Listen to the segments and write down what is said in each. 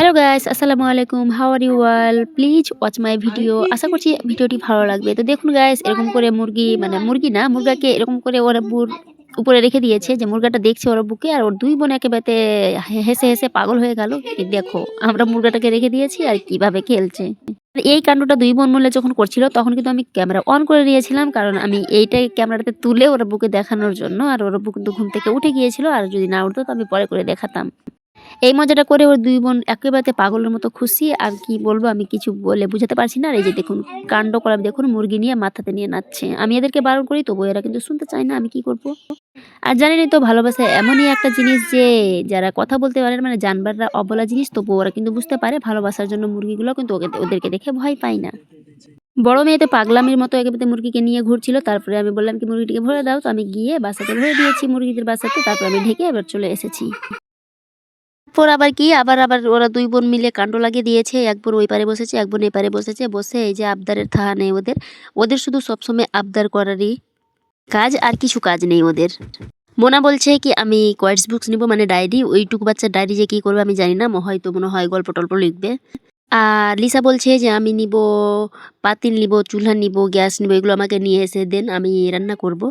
Hello guys আসসালামু আলাইকুম how are you all please watch my video আশা করছি ভিডিওটি ভালো লাগবে তো দেখুন গাইস এরকম করে মুরগি মানে মুরগি না মুরগাকে এরকম করে ওরা বুর উপরে রেখে দিয়েছে যে মুরগাটা দেখছে ওর বুকে আর ওর দুই বোন একেবারে হেসে হেসে পাগল হয়ে গেল দেখো আমরা মুরগাটাকে রেখে দিয়েছি আর কীভাবে খেলছে এই কাণ্ডটা দুই বোন মিলে যখন করছিল তখন কিন্তু আমি ক্যামেরা অন করে দিয়েছিলাম কারণ আমি এইটাই ক্যামেরাতে তুলে ওর বুকে দেখানোর জন্য আর ওর বুক কিন্তু ঘুম থেকে উঠে গিয়েছিল আর যদি না উঠতো তো আমি পরে করে দেখাতাম। এই মজাটা করে ওর দুই বোন একেবারে পাগলের মতো খুশি, আর কি বলব, আমি কিছু বলে বুঝাতে পারছি না। আর এই যে দেখুন, কাণ্ড করা দেখুন, মুরগি নিয়ে মাথাতে নিয়ে নাচছে। আমি এদেরকে বারণ করি তবু এরা কিন্তু শুনতে চায় না, আমি কি করব? আর জানেনই তো, ভালোবাসা এমনই একটা জিনিস যে, যারা কথা বলতে পারে মানে জানবাররা অবলা জিনিস তবু ওরা কিন্তু বুঝতে পারে, ভালোবাসার জন্য মুরগিগুলো কিন্তু ওদেরকে দেখে ভয় পায় না। বড় মেয়েতে পাগলামির মতো একেবারে মুরগিকে নিয়ে ঘুরছিল, তারপরে আমি বললাম কি, মুরগিটিকে ভরে দাও। তো আমি গিয়ে বাসাতে ভরে দিয়েছি মুরগিদের বাসাতে, তারপর আমি ঢেকে এবার চলে এসেছি। পর আবার কি? আবার আবার ওরা দুই বোন মিলে কাণ্ড লাগিয়ে দিয়েছে। এক বোন ওই পারে বসেছে এক বোন এই পারে বসেছে। বসে এই যে আবদারের থাহা নেই ওদের। ওদের শুধু সবসময় আবদার করারই কাজ আর কিছু কাজ নেই ওদের। মোনা বলছে কি আমি কোয়ার্টস বুকস নিব মানে ডায়েরি ওইটুকু বাচ্চার ডায়েরি যে কী করবে আমি জানি না। ম- হয়তো মনে হয় গল্প টল্প লিখবে। আর লিসা বলছে যে আমি নিব পাতিল নিব চুলহা নিব গ্যাস নিব এগুলো আমাকে নিয়ে এসে দেন আমি রান্না করব।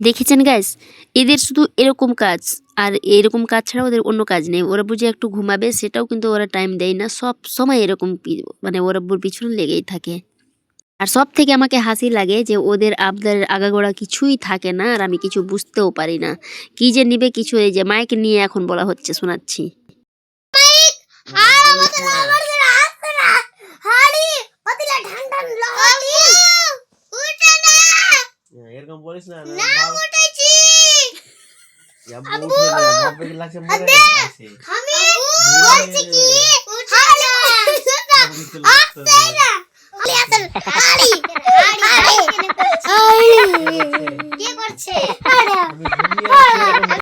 দেখেছেন গাইস এদের শুধু এরকম কাজ, আর এরকম কাজ ছাড়া ওদের অন্য কাজ নেই। ওরা বুঝে একটু ঘুমাবে, সেটাও কিন্তু ওরা টাইম দেয় না। সব সময় এরকম মানে ওরা বুর পিছনে লেগেই থাকে। আর সব থেকে আমাকে হাসি লাগে যে ওদের আবদারের আগাগোড়া কিছুই থাকে না, আর আমি কিছু বুঝতেও পারি না। কি যে নিবে কিছু এই যে মাইক নিয়ে এখন বলা হচ্ছে, শোনাচ্ছি হাড় বদলে আমার আসবে না হাড়ি বদলে ঠান ঠান লাগি উঠে না এরকম বলিস না না উঠেছি আব্বু উঠে না বাপকে লাগছে মরে গেছে আমি বলছি কি